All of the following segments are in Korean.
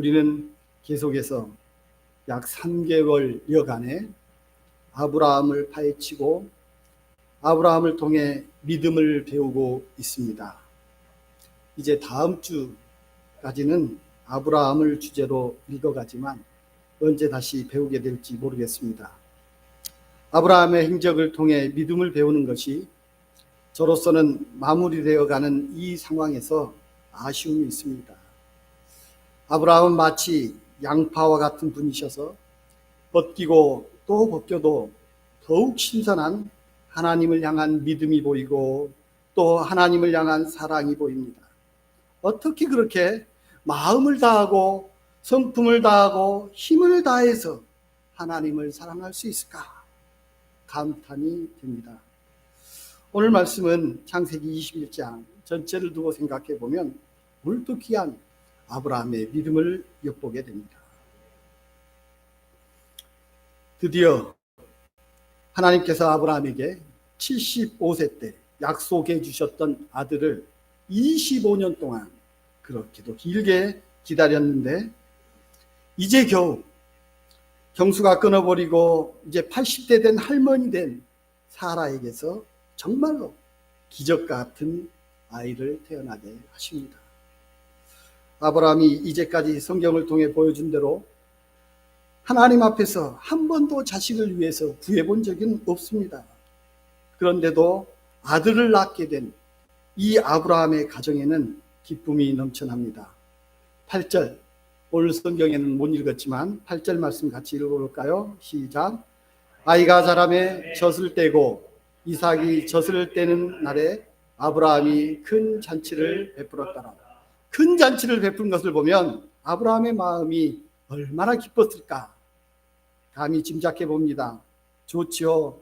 우리는 계속해서 약 3개월 여간에 아브라함을 파헤치고 아브라함을 통해 믿음을 배우고 있습니다. 이제 다음 주까지는 아브라함을 주제로 읽어가지만 언제 다시 배우게 될지 모르겠습니다. 아브라함의 행적을 통해 믿음을 배우는 것이 저로서는 마무리되어 가는 이 상황에서 아쉬움이 있습니다. 아브라함은 마치 양파와 같은 분이셔서 벗기고 또 벗겨도 더욱 신선한 하나님을 향한 믿음이 보이고 또 하나님을 향한 사랑이 보입니다. 어떻게 그렇게 마음을 다하고 성품을 다하고 힘을 다해서 하나님을 사랑할 수 있을까? 감탄이 됩니다. 오늘 말씀은 창세기 21장 전체를 두고 생각해 보면 물도 귀한 아브라함의 믿음을 엿보게 됩니다. 드디어 하나님께서 아브라함에게 75세 때 약속해 주셨던 아들을 25년 동안 그렇게도 길게 기다렸는데 이제 겨우 경수가 끊어버리고 이제 80대 된 할머니 된 사라에게서 정말로 기적 같은 아이를 태어나게 하십니다. 아브라함이 이제까지 성경을 통해 보여준 대로 하나님 앞에서 한 번도 자식을 위해서 구해본 적은 없습니다. 그런데도 아들을 낳게 된 이 아브라함의 가정에는 기쁨이 넘쳐납니다. 8절, 오늘 성경에는 못 읽었지만 8절 말씀 같이 읽어볼까요? 시작. 아이가 자라매 젖을 떼고 이삭이 젖을 떼는 날에 아브라함이 큰 잔치를 베풀었더라. 큰 잔치를 베푼 것을 보면 아브라함의 마음이 얼마나 기뻤을까? 감히 짐작해 봅니다. 좋지요.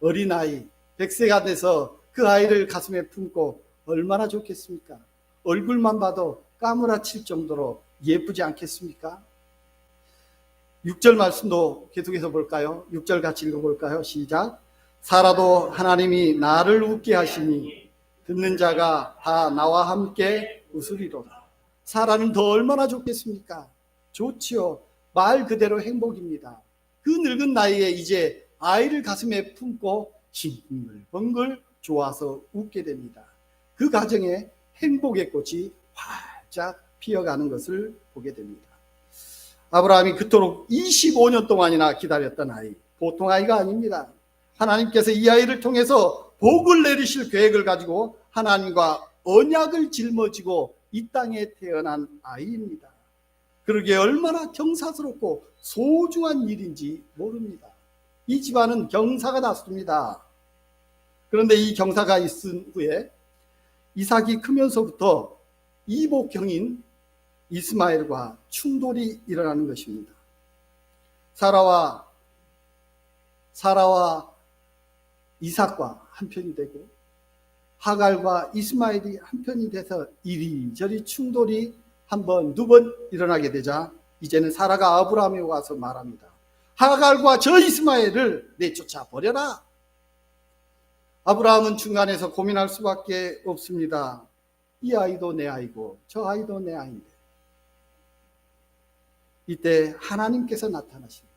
어린아이, 백세가 돼서 그 아이를 가슴에 품고 얼마나 좋겠습니까? 얼굴만 봐도 까무라칠 정도로 예쁘지 않겠습니까? 6절 말씀도 계속해서 볼까요? 6절 같이 읽어볼까요? 시작. 살아도 하나님이 나를 웃게 하시니 듣는 자가 다 나와 함께 웃으리로다. 사라는 더 얼마나 좋겠습니까? 좋지요. 말 그대로 행복입니다. 그 늙은 나이에 이제 아이를 가슴에 품고 싱글벙글 좋아서 웃게 됩니다. 그 가정에 행복의 꽃이 활짝 피어가는 것을 보게 됩니다. 아브라함이 그토록 25년 동안이나 기다렸던 아이, 보통 아이가 아닙니다. 하나님께서 이 아이를 통해서 복을 내리실 계획을 가지고 하나님과 언약을 짊어지고 이 땅에 태어난 아이입니다. 그러게 얼마나 경사스럽고 소중한 일인지 모릅니다. 이 집안은 경사가 났습니다. 그런데 이 경사가 있은 후에 이삭이 크면서부터 이복형인 이스마엘과 충돌이 일어나는 것입니다. 사라와 사라와 이삭과 한편이 되고 하갈과 이스마엘이 한편이 돼서 이리저리 충돌이 한 번, 두 번 일어나게 되자 이제는 사라가 아브라함에 와서 말합니다. 하갈과 저 이스마엘을 내쫓아 버려라. 아브라함은 중간에서 고민할 수밖에 없습니다. 이 아이도 내 아이고 저 아이도 내 아이인데. 이때 하나님께서 나타나십니다.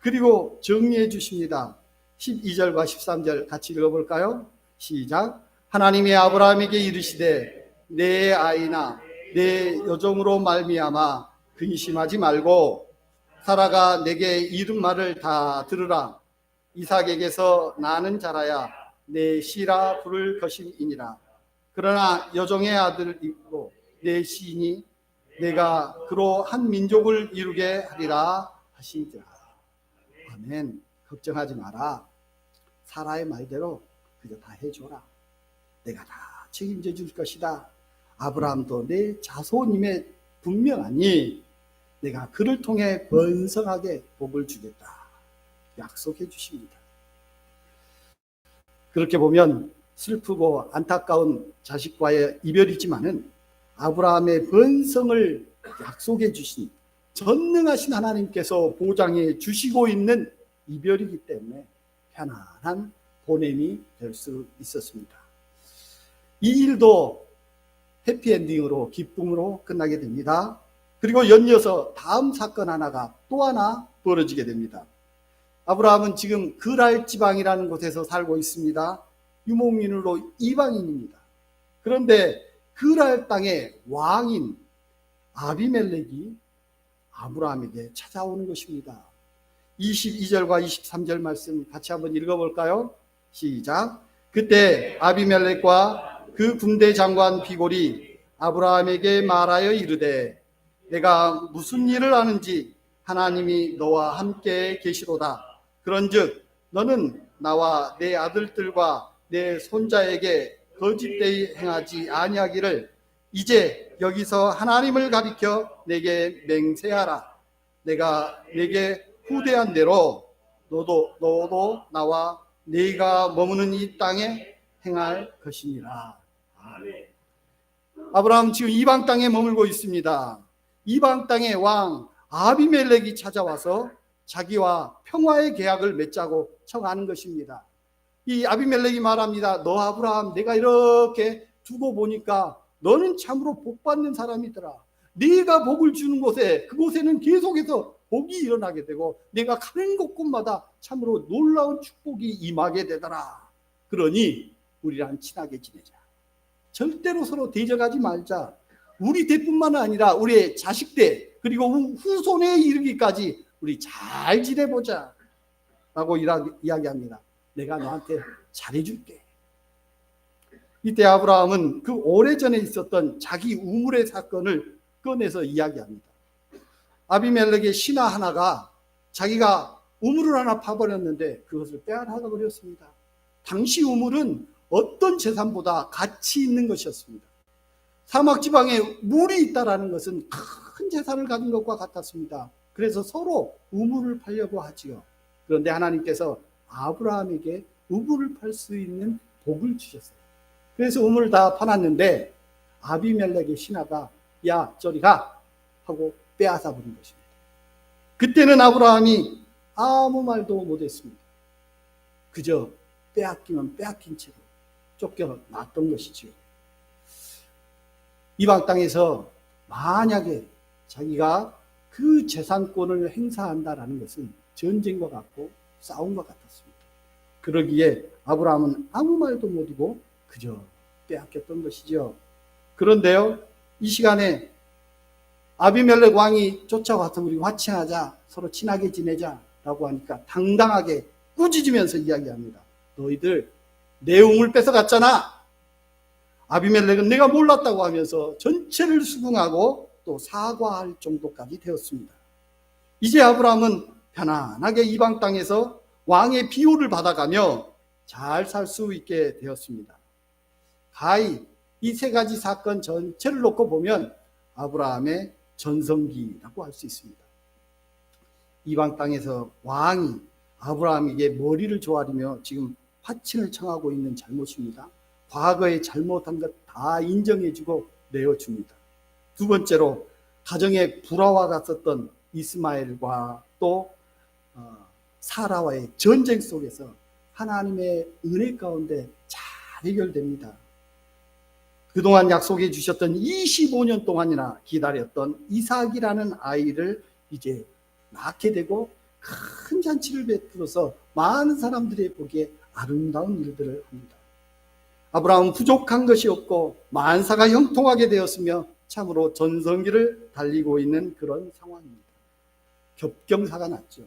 그리고 정리해 주십니다. 12절과 13절 같이 읽어볼까요? 시작. 하나님이 아브라함에게 이르시되 내 아이나 내 여종으로 말미암아 근심하지 말고 사라가 내게 이른 말을 다 들으라. 이삭에게서 나는 자라야 내 시라 부를 것임이니라. 그러나 여종의 아들이고 내 시인이 내가 그로 한 민족을 이루게 하리라 하시니라. 아멘. 걱정하지 마라. 사라의 말대로 그저 다 해줘라. 내가 다 책임져 줄 것이다. 아브라함도 내 자손임에 분명하니 내가 그를 통해 번성하게 복을 주겠다. 약속해 주십니다. 그렇게 보면 슬프고 안타까운 자식과의 이별이지만은 아브라함의 번성을 약속해 주신 전능하신 하나님께서 보장해 주시고 있는 이별이기 때문에 편안한 보냄이 될 수 있었습니다. 이 일도 해피엔딩으로 기쁨으로 끝나게 됩니다. 그리고 연이어서 다음 사건 하나가 또 하나 벌어지게 됩니다. 아브라함은 지금 그랄 지방이라는 곳에서 살고 있습니다. 유목민으로 이방인입니다. 그런데 그랄 땅의 왕인 아비멜렉이 아브라함에게 찾아오는 것입니다. 22절과 23절 말씀 같이 한번 읽어볼까요? 시작. 그때 아비멜렉과 그 군대 장관 비골이 아브라함에게 말하여 이르되 내가 무슨 일을 하는지 하나님이 너와 함께 계시로다. 그런즉 너는 나와 내 아들들과 내 손자에게 거짓되이 행하지 아니하기를 이제 여기서 하나님을 가리켜 내게 맹세하라. 내가 내게 후대한 대로 너도 너도 나와 네가 머무는 이 땅에 행할 것이니라. 아브라함 지금 이방 땅에 머물고 있습니다. 이방 땅의 왕 아비멜렉이 찾아와서 자기와 평화의 계약을 맺자고 청하는 것입니다. 이 아비멜렉이 말합니다. 너 아브라함 내가 이렇게 두고 보니까 너는 참으로 복 받는 사람이더라. 네가 복을 주는 곳에 그곳에는 계속해서 복이 일어나게 되고 내가 가는 곳곳마다 참으로 놀라운 축복이 임하게 되더라. 그러니 우리랑 친하게 지내자. 절대로 서로 대적하지 말자. 우리 대뿐만 아니라 우리의 자식대 그리고 후- 후손에 이르기까지 우리 잘 지내보자. 라고 이야기합니다. 내가 너한테 잘해줄게. 이때 아브라함은 그 오래전에 있었던 자기 우물의 사건을 꺼내서 이야기합니다. 아비멜렉의 신하 하나가 자기가 우물을 하나 파버렸는데 그것을 빼앗아 버렸습니다. 당시 우물은 어떤 재산보다 가치 있는 것이었습니다. 사막 지방에 물이 있다라는 것은 큰 재산을 가진 것과 같았습니다. 그래서 서로 우물을 팔려고 하지요. 그런데 하나님께서 아브라함에게 우물을 팔 수 있는 복을 주셨어요. 그래서 우물을 다 팔았는데 아비멜렉의 신하가 야 저리 가 하고 빼앗아 버린 것입니다. 그때는 아브라함이 아무 말도 못했습니다. 그저 빼앗기면 빼앗긴 채로 쫓겨났던 것이지요. 이방 땅에서 만약에 자기가 그 재산권을 행사한다라는 것은 전쟁과 같고 싸움과 같았습니다. 그러기에 아브라함은 아무 말도 못이고 그저 빼앗겼던 것이죠. 그런데요, 이 시간에 아비멜렉 왕이 쫓아와서 우리 화친하자, 서로 친하게 지내자라고 하니까 당당하게 꾸짖으면서 이야기합니다. 너희들 내 우물 뺏어갔잖아. 아비멜렉은 내가 몰랐다고 하면서 전체를 수긍하고 또 사과할 정도까지 되었습니다. 이제 아브라함은 편안하게 이방 땅에서 왕의 비호를 받아가며 잘 살 수 있게 되었습니다. 가히 이 세 가지 사건 전체를 놓고 보면 아브라함의 전성기라고 할 수 있습니다. 이방 땅에서 왕이 아브라함에게 머리를 조아리며 지금 화친을 청하고 있는 잘못입니다. 과거에 잘못한 것 다 인정해주고 내어줍니다. 두 번째로 가정에 불화와 같았던 이스마엘과 또 어, 사라와의 전쟁 속에서 하나님의 은혜 가운데 잘 해결됩니다. 그동안 약속해 주셨던 25년 동안이나 기다렸던 이삭이라는 아이를 이제 낳게 되고 큰 잔치를 베풀어서 많은 사람들이 보기에 아름다운 일들을 합니다. 아브라함은 부족한 것이 없고 만사가 형통하게 되었으며 참으로 전성기를 달리고 있는 그런 상황입니다. 겹경사가 났죠.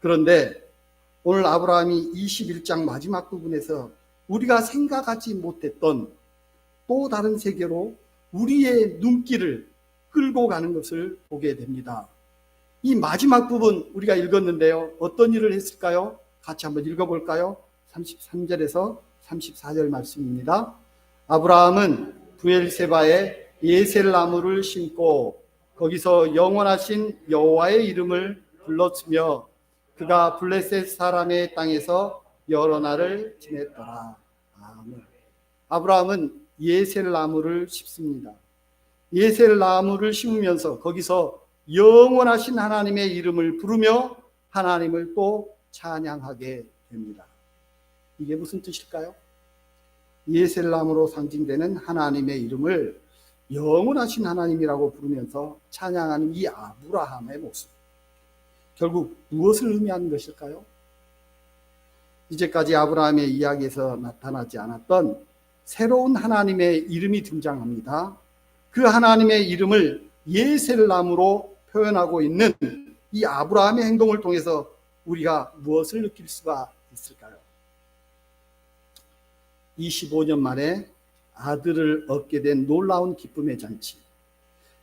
그런데 오늘 아브라함이 21장 마지막 부분에서 우리가 생각하지 못했던 또 다른 세계로 우리의 눈길을 끌고 가는 것을 보게 됩니다. 이 마지막 부분 우리가 읽었는데요. 어떤 일을 했을까요? 같이 한번 읽어볼까요? 33절에서 34절 말씀입니다. 아브라함은 부엘세바에 예셀나무를 심고 거기서 영원하신 여호와의 이름을 불렀으며 그가 블레셋 사람의 땅에서 여러 날을 지냈더라. 아브라함은 예셀나무를 심습니다. 예셀나무를 심으면서 거기서 영원하신 하나님의 이름을 부르며 하나님을 또 찬양하게 됩니다. 이게 무슨 뜻일까요? 예셀나무로 상징되는 하나님의 이름을 영원하신 하나님이라고 부르면서 찬양하는 이 아브라함의 모습. 결국 무엇을 의미하는 것일까요? 이제까지 아브라함의 이야기에서 나타나지 않았던 새로운 하나님의 이름이 등장합니다. 그 하나님의 이름을 예셀남으로 표현하고 있는 이 아브라함의 행동을 통해서 우리가 무엇을 느낄 수가 있을까요? 25년 만에 아들을 얻게 된 놀라운 기쁨의 잔치.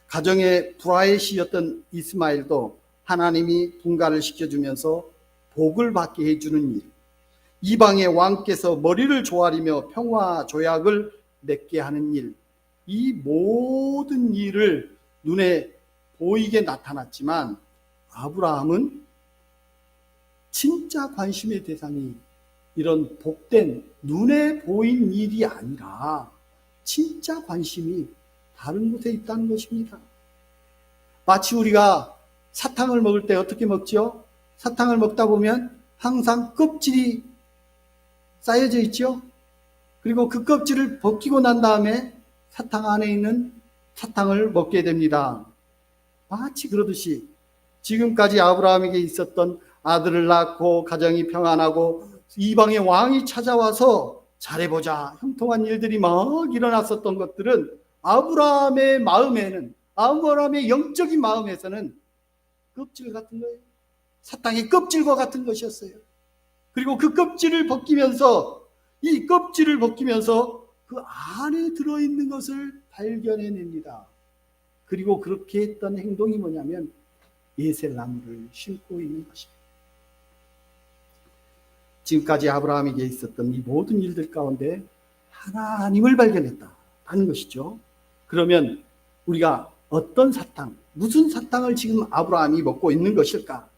가정의 불화의 시였던 이스마일도 하나님이 분가를 시켜주면서 복을 받게 해주는 일. 이방의 왕께서 머리를 조아리며 평화 조약을 맺게 하는 일. 이 모든 일을 눈에 보이게 나타났지만 아브라함은 진짜 관심의 대상이 이런 복된 눈에 보인 일이 아니라 진짜 관심이 다른 곳에 있다는 것입니다. 마치 우리가 사탕을 먹을 때 어떻게 먹죠? 사탕을 먹다 보면 항상 껍질이 쌓여져 있죠? 그리고 그 껍질을 벗기고 난 다음에 사탕 안에 있는 사탕을 먹게 됩니다. 마치 그러듯이 지금까지 아브라함에게 있었던 아들을 낳고 가정이 평안하고 이방의 왕이 찾아와서 잘해보자 형통한 일들이 막 일어났었던 것들은 아브라함의 마음에는 아브라함의 영적인 마음에서는 껍질 같은 거예요. 사탕의 껍질과 같은 것이었어요. 그리고 그 껍질을 벗기면서 이 껍질을 벗기면서 그 안에 들어있는 것을 발견해냅니다. 그리고 그렇게 했던 행동이 뭐냐면 예셀나무를 심고 있는 것입니다. 지금까지 아브라함에게 있었던 이 모든 일들 가운데 하나님을 발견했다는 것이죠. 그러면 우리가 어떤 사탕, 무슨 사탕을 지금 아브라함이 먹고 있는 것일까?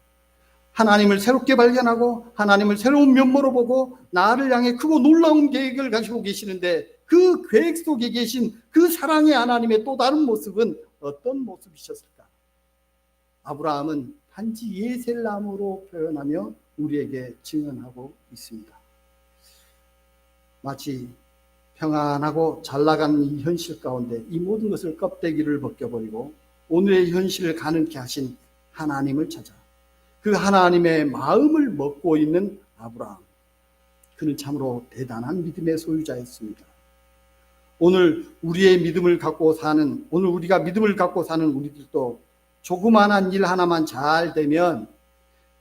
하나님을 새롭게 발견하고 하나님을 새로운 면모로 보고 나를 향해 크고 놀라운 계획을 가지고 계시는데 그 계획 속에 계신 그 사랑의 하나님의 또 다른 모습은 어떤 모습이셨을까? 아브라함은 단지 예셀나무로 표현하며 우리에게 증언하고 있습니다. 마치 평안하고 잘 나가는 이 현실 가운데 이 모든 것을 껍데기를 벗겨버리고 오늘의 현실을 가능케 하신 하나님을 찾아 그 하나님의 마음을 먹고 있는 아브라함. 그는 참으로 대단한 믿음의 소유자였습니다. 오늘 우리의 믿음을 갖고 사는, 오늘 우리가 믿음을 갖고 사는 우리들도 조그만한 일 하나만 잘 되면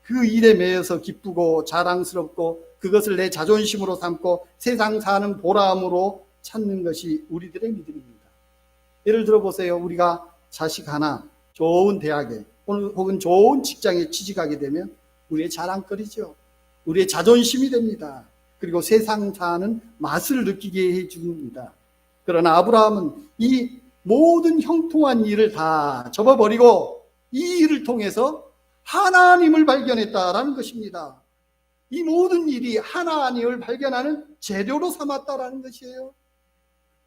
그 일에 매여서 기쁘고 자랑스럽고 그것을 내 자존심으로 삼고 세상 사는 보람으로 찾는 것이 우리들의 믿음입니다. 예를 들어 보세요. 우리가 자식 하나 좋은 대학에 혹은 좋은 직장에 취직하게 되면 우리의 자랑거리죠. 우리의 자존심이 됩니다. 그리고 세상 사는 맛을 느끼게 해줍니다. 그러나 아브라함은 이 모든 형통한 일을 다 접어버리고 이 일을 통해서 하나님을 발견했다라는 것입니다. 이 모든 일이 하나님을 발견하는 재료로 삼았다라는 것이에요.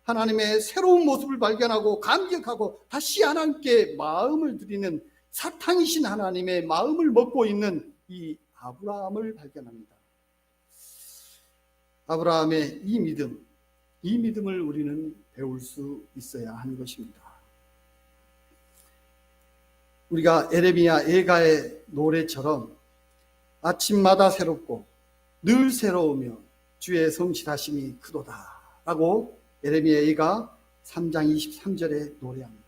하나님의 새로운 모습을 발견하고 감격하고 다시 하나님께 마음을 드리는 사탕이신 하나님의 마음을 먹고 있는 이 아브라함을 발견합니다. 아브라함의 이 믿음, 이 믿음을 우리는 배울 수 있어야 하는 것입니다. 우리가 에레미야 예가의 노래처럼 아침마다 새롭고 늘 새로우며 주의 성실하심이 크도다라고 에레미야 예가 3장 23절에 노래합니다.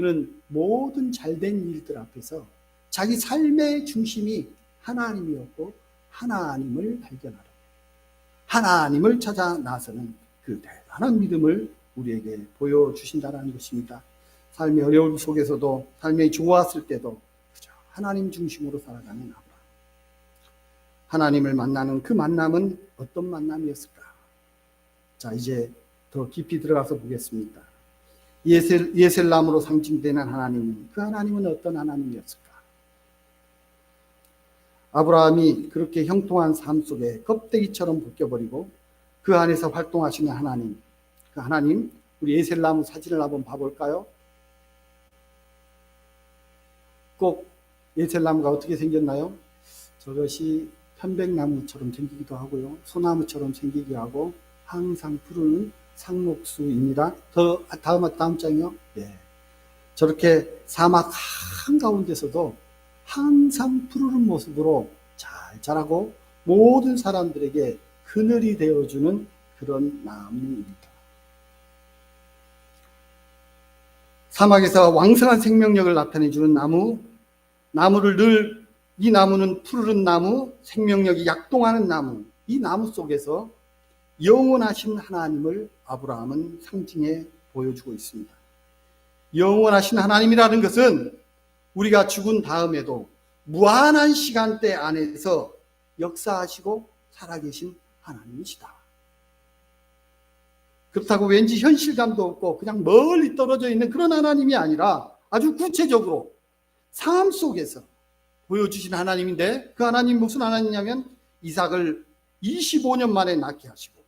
그는 모든 잘된 일들 앞에서 자기 삶의 중심이 하나님이었고 하나님을 발견하라. 하나님을 찾아 나서는 그 대단한 믿음을 우리에게 보여주신다는 것입니다. 삶의 어려움 속에서도 삶이 좋았을 때도 그저 하나님 중심으로 살아가는 아브라함. 하나님을 만나는 그 만남은 어떤 만남이었을까? 자, 이제 더 깊이 들어가서 보겠습니다. 예셀, 예셀남으로 상징되는 하나님은 그 하나님은 어떤 하나님이었을까? 아브라함이 그렇게 형통한 삶 속에 껍데기처럼 벗겨버리고 그 안에서 활동하시는 하나님, 그 하나님, 우리 예셀나무 사진을 한번 봐볼까요? 꼭 예셀나무가 어떻게 생겼나요? 저것이 편백나무처럼 생기기도 하고요. 소나무처럼 생기기도 하고 항상 푸른 상록수입니다. 더 다음 다음 장이요. 예. 저렇게 사막 한가운데서도 항상 푸르른 모습으로 잘 자라고 모든 사람들에게 그늘이 되어주는 그런 나무입니다. 사막에서 왕성한 생명력을 나타내주는 나무, 나무를 늘 이 나무는 푸르른 나무, 생명력이 약동하는 나무, 이 나무 속에서 영원하신 하나님을 아브라함은 상징해 보여주고 있습니다. 영원하신 하나님이라는 것은 우리가 죽은 다음에도 무한한 시간대 안에서 역사하시고 살아계신 하나님이시다. 그렇다고 왠지 현실감도 없고 그냥 멀리 떨어져 있는 그런 하나님이 아니라 아주 구체적으로 삶 속에서 보여주신 하나님인데 그 하나님 무슨 하나님이냐면 이삭을 25년 만에 낳게 하시고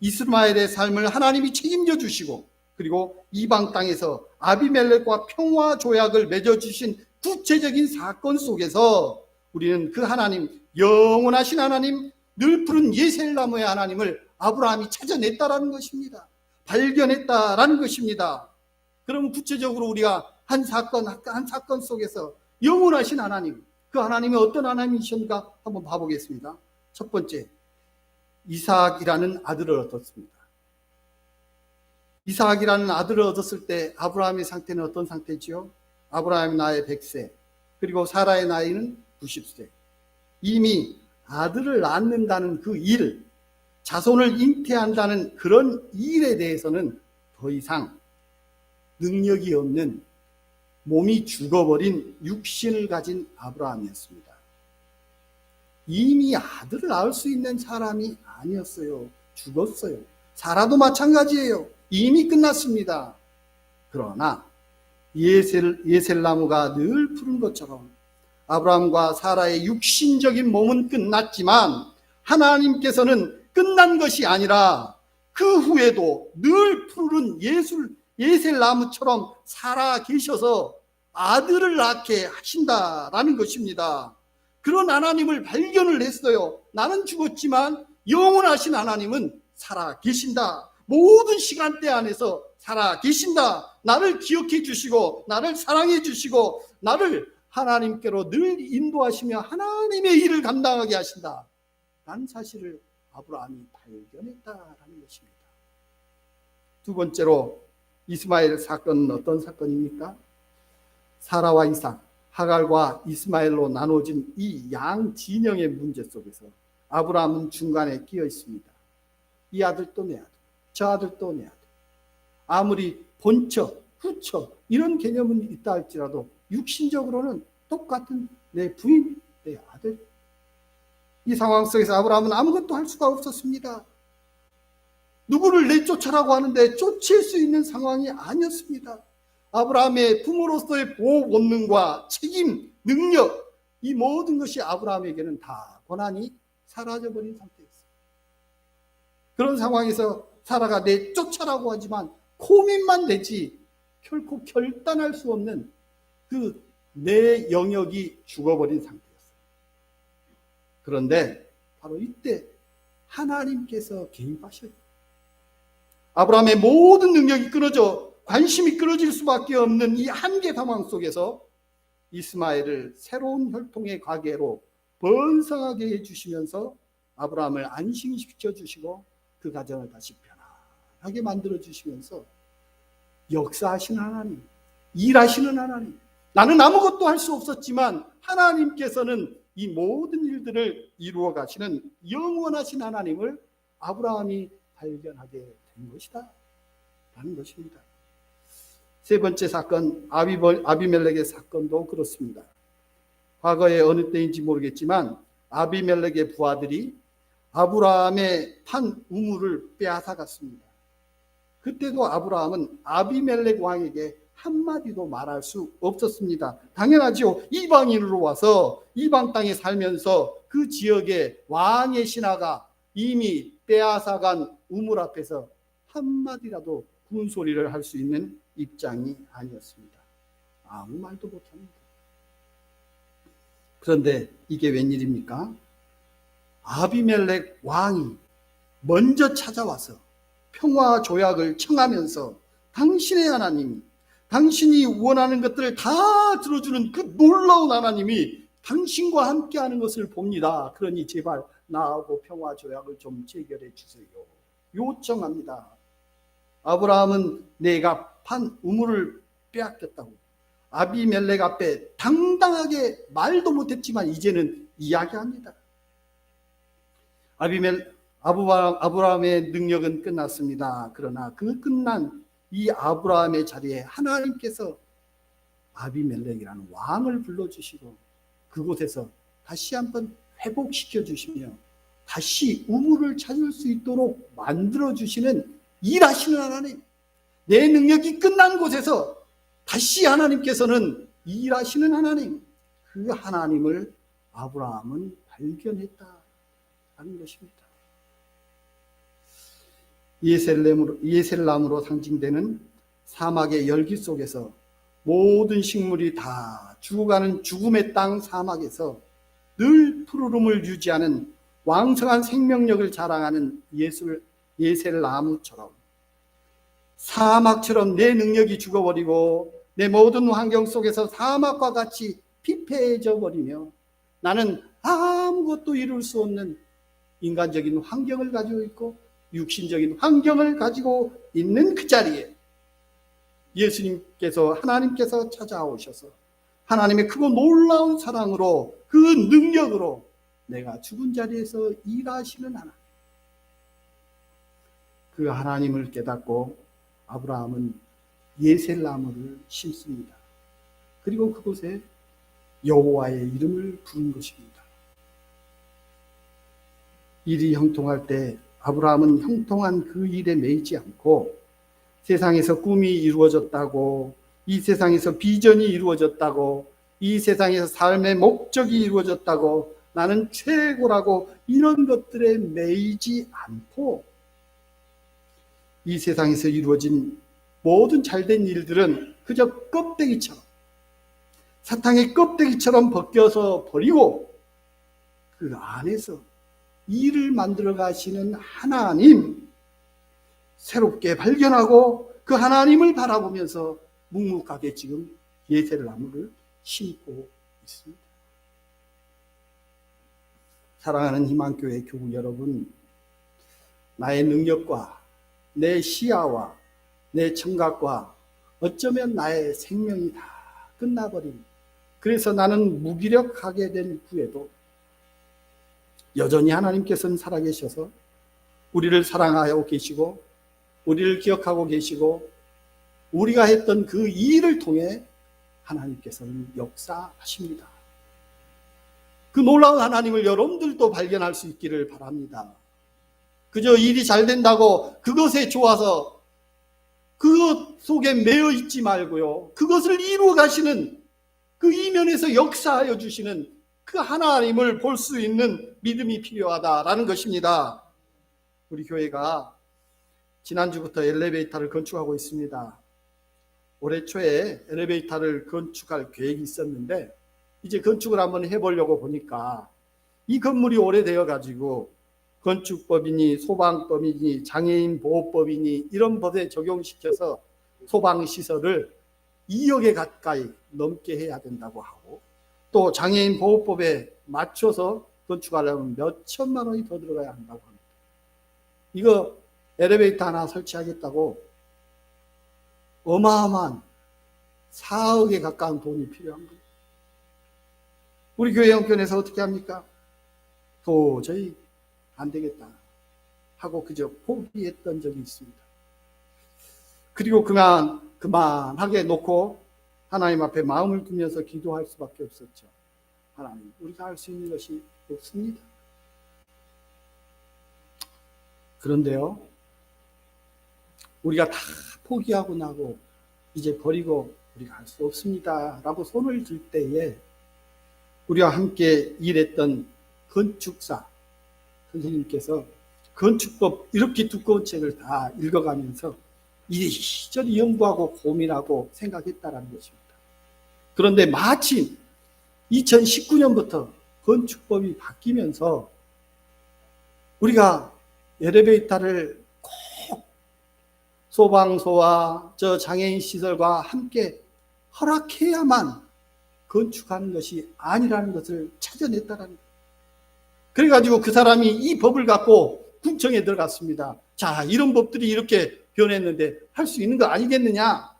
이스마엘의 삶을 하나님이 책임져 주시고 그리고 이방 땅에서 아비멜렉과 평화 조약을 맺어 주신 구체적인 사건 속에서 우리는 그 하나님 영원하신 하나님 늘 푸른 예셀나무의 하나님을 아브라함이 찾아냈다라는 것입니다. 발견했다라는 것입니다. 그럼 구체적으로 우리가 한 사건 한 사건 속에서 영원하신 하나님 그 하나님이 어떤 하나님이신가 한번 봐보겠습니다. 첫 번째 이삭이라는 아들을 얻었습니다. 이삭이라는 아들을 얻었을 때 아브라함의 상태는 어떤 상태지요? 아브라함의 나이 100세, 그리고 사라의 나이는 90세. 이미 아들을 낳는다는 그 일, 자손을 잉태한다는 그런 일에 대해서는 더 이상 능력이 없는 몸이 죽어버린 육신을 가진 아브라함이었습니다. 이미 아들을 낳을 수 있는 사람이 아니었어요. 죽었어요. 사라도 마찬가지예요. 이미 끝났습니다. 그러나 예셀, 예셀나무가 늘 푸른 것처럼 아브라함과 사라의 육신적인 몸은 끝났지만 하나님께서는 끝난 것이 아니라 그 후에도 늘 푸른 예술, 예셀나무처럼 살아 계셔서 아들을 낳게 하신다라는 것입니다. 그런 하나님을 발견을 했어요. 나는 죽었지만 영원하신 하나님은 살아 계신다. 모든 시간대 안에서 살아 계신다. 나를 기억해 주시고, 나를 사랑해 주시고, 나를 하나님께로 늘 인도하시며 하나님의 일을 감당하게 하신다. 라는 사실을 아브라함이 발견했다라는 것입니다. 두 번째로 이스마엘 사건은 어떤 사건입니까? 사라와 이삭, 하갈과 이스마엘로 나눠진 이 양 진영의 문제 속에서 아브라함은 중간에 끼어 있습니다. 이 아들도 내 아들, 저 아들도 내 아들. 아무리 본처, 후처 이런 개념은 있다 할지라도 육신적으로는 똑같은 내 부인, 내 아들. 이 상황 속에서 아브라함은 아무것도 할 수가 없었습니다. 누구를 내쫓아라고 하는데 쫓을 수 있는 상황이 아니었습니다. 아브라함의 부모로서의 보호 본능과 책임, 능력, 이 모든 것이 아브라함에게는 다 권한이 사라져버린 상태였어요. 그런 상황에서 사라가 내 쫓아라고 하지만 코민만 내지 결코 결단할 수 없는 그 내 영역이 죽어버린 상태였어요. 그런데 바로 이때 하나님께서 개입하셔요. 아브라함의 모든 능력이 끊어져 관심이 끊어질 수밖에 없는 이 한계 상황 속에서 이스마엘을 새로운 혈통의 가계로 번성하게 해주시면서 아브라함을 안심시켜 주시고 그 가정을 다시 편안하게 만들어 주시면서 역사하시는 하나님, 일하시는 하나님. 나는 아무것도 할 수 없었지만 하나님께서는 이 모든 일들을 이루어 가시는 영원하신 하나님을 아브라함이 발견하게 된 것이다. 라는 것입니다. 세 번째 사건, 아비멜렉의 사건도 그렇습니다. 과거에 어느 때인지 모르겠지만 아비멜렉의 부하들이 아브라함의 판 우물을 빼앗아 갔습니다. 그때도 아브라함은 아비멜렉 왕에게 한마디도 말할 수 없었습니다. 당연하죠. 이방인으로 와서 이방 땅에 살면서 그 지역의 왕의 신하가 이미 빼앗아간 우물 앞에서 한마디라도 군 소리를 할 수 있는 입장이 아니었습니다. 아무 말도 못합니다. 그런데 이게 웬일입니까? 아비멜렉 왕이 먼저 찾아와서 평화 조약을 청하면서 당신의 하나님이 당신이 원하는 것들을 다 들어주는 그 놀라운 하나님이 당신과 함께하는 것을 봅니다. 그러니 제발 나하고 평화 조약을 좀 체결해 주세요. 요청합니다. 아브라함은 내가 판 우물을 빼앗겼다고 아비멜렉 앞에 당당하게 말도 못했지만 이제는 이야기합니다. 아비멜 아브라, 아브라함의 능력은 끝났습니다. 그러나 그 끝난 이 아브라함의 자리에 하나님께서 아비멜렉이라는 왕을 불러주시고 그곳에서 다시 한번 회복시켜 주시며 다시 우물을 찾을 수 있도록 만들어 주시는 일하시는 하나님. 내 능력이 끝난 곳에서 다시 하나님께서는 일하시는 하나님. 그 하나님을 아브라함은 발견했다라는 것입니다. 예셀렘으로, 예셀람으로 상징되는 사막의 열기 속에서 모든 식물이 다 죽어가는 죽음의 땅 사막에서 늘 푸르름을 유지하는 왕성한 생명력을 자랑하는 예술, 예셀 나무처럼 사막처럼 내 능력이 죽어버리고 내 모든 환경 속에서 사막과 같이 피폐해져 버리며 나는 아무것도 이룰 수 없는 인간적인 환경을 가지고 있고 육신적인 환경을 가지고 있는 그 자리에 예수님께서 하나님께서 찾아오셔서 하나님의 크고 놀라운 사랑으로 그 능력으로 내가 죽은 자리에서 일하시는 하나님. 그 하나님을 깨닫고 아브라함은 예셀나무를 심습니다. 그리고 그곳에 여호와의 이름을 부른 것입니다. 일이 형통할 때 아브라함은 형통한 그 일에 매이지 않고 세상에서 꿈이 이루어졌다고 이 세상에서 비전이 이루어졌다고 이 세상에서 삶의 목적이 이루어졌다고 나는 최고라고 이런 것들에 매이지 않고 이 세상에서 이루어진 모든 잘된 일들은 그저 껍데기처럼 사탕의 껍데기처럼 벗겨서 버리고 그 안에서 일을 만들어 가시는 하나님 새롭게 발견하고 그 하나님을 바라보면서 묵묵하게 지금 예세를 나무를 심고 있습니다. 사랑하는 희망교회 교우 여러분, 나의 능력과 내 시야와 내 청각과 어쩌면 나의 생명이 다 끝나버린 그래서 나는 무기력하게 된 후에도 여전히 하나님께서는 살아계셔서 우리를 사랑하고 계시고 우리를 기억하고 계시고 우리가 했던 그 일을 통해 하나님께서는 역사하십니다. 그 놀라운 하나님을 여러분들도 발견할 수 있기를 바랍니다. 그저 일이 잘 된다고 그것에 좋아서 그것 속에 매여 있지 말고요. 그것을 이루어 가시는 그 이면에서 역사하여 주시는 그 하나님을 볼 수 있는 믿음이 필요하다라는 것입니다. 우리 교회가 지난주부터 엘리베이터를 건축하고 있습니다. 올해 초에 엘리베이터를 건축할 계획이 있었는데 이제 건축을 한번 해보려고 보니까 이 건물이 오래되어 가지고 건축법이니 소방법이니 장애인 보호법이니 이런 법에 적용시켜서 소방시설을 2억에 가까이 넘게 해야 된다고 하고 또 장애인 보호법에 맞춰서 건축하려면 몇 천만 원이 더 들어가야 한다고 합니다. 이거 엘리베이터 하나 설치하겠다고 어마어마한 4억에 가까운 돈이 필요한 거예요. 우리 교회 형편에서 어떻게 합니까? 도저히 안 되겠다 하고 그저 포기했던 적이 있습니다. 그리고 그만 그만하게 놓고 하나님 앞에 마음을 두면서 기도할 수밖에 없었죠. 하나님, 우리가 할 수 있는 것이 없습니다. 그런데요, 우리가 다 포기하고 나고 이제 버리고 우리가 할 수 없습니다. 라고 손을 들 때에 우리와 함께 일했던 건축사 선생님께서 건축법 이렇게 두꺼운 책을 다 읽어가면서 이리저리 연구하고 고민하고 생각했다라는 것입니다. 그런데 마침 2019년부터 건축법이 바뀌면서 우리가 엘리베이터를 꼭 소방소와 저 장애인 시설과 함께 허락해야만 건축하는 것이 아니라는 것을 찾아냈다라는. 그래가지고 그 사람이 이 법을 갖고 군청에 들어갔습니다. 자, 이런 법들이 이렇게 변했는데 할 수 있는 거 아니겠느냐?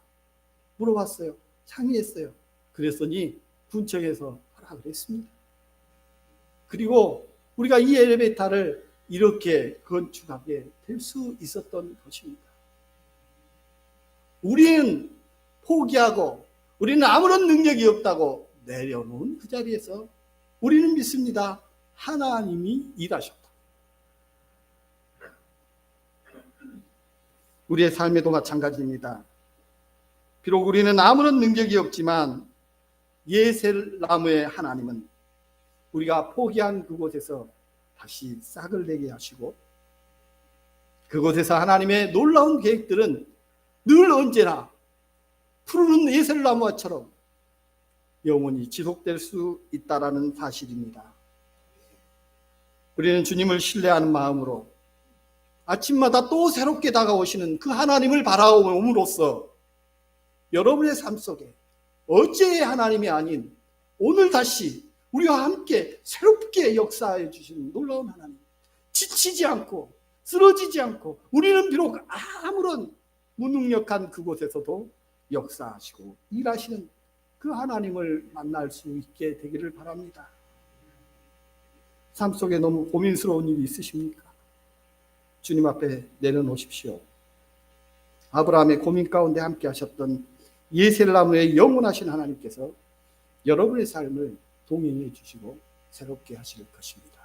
물어봤어요. 상의했어요. 그랬더니 군청에서 하라 그랬습니다. 그리고 우리가 이 엘리베이터를 이렇게 건축하게 될 수 있었던 것입니다. 우리는 포기하고 우리는 아무런 능력이 없다고 내려놓은 그 자리에서 우리는 믿습니다. 하나님이 일하셨다. 우리의 삶에도 마찬가지입니다. 비록 우리는 아무런 능력이 없지만 예셀나무의 하나님은 우리가 포기한 그곳에서 다시 싹을 내게 하시고 그곳에서 하나님의 놀라운 계획들은 늘 언제나 푸르른 예셀나무처럼 영원히 지속될 수 있다라는 사실입니다. 우리는 주님을 신뢰하는 마음으로 아침마다 또 새롭게 다가오시는 그 하나님을 바라봄으로써 여러분의 삶 속에 어제의 하나님이 아닌 오늘 다시 우리와 함께 새롭게 역사해 주시는 놀라운 하나님. 지치지 않고 쓰러지지 않고 우리는 비록 아무런 무능력한 그곳에서도 역사하시고 일하시는 그 하나님을 만날 수 있게 되기를 바랍니다. 삶 속에 너무 고민스러운 일이 있으십니까? 주님 앞에 내려놓으십시오. 아브라함의 고민 가운데 함께 하셨던 예셀나무의 영원하신 하나님께서 여러분의 삶을 동행해 주시고 새롭게 하실 것입니다.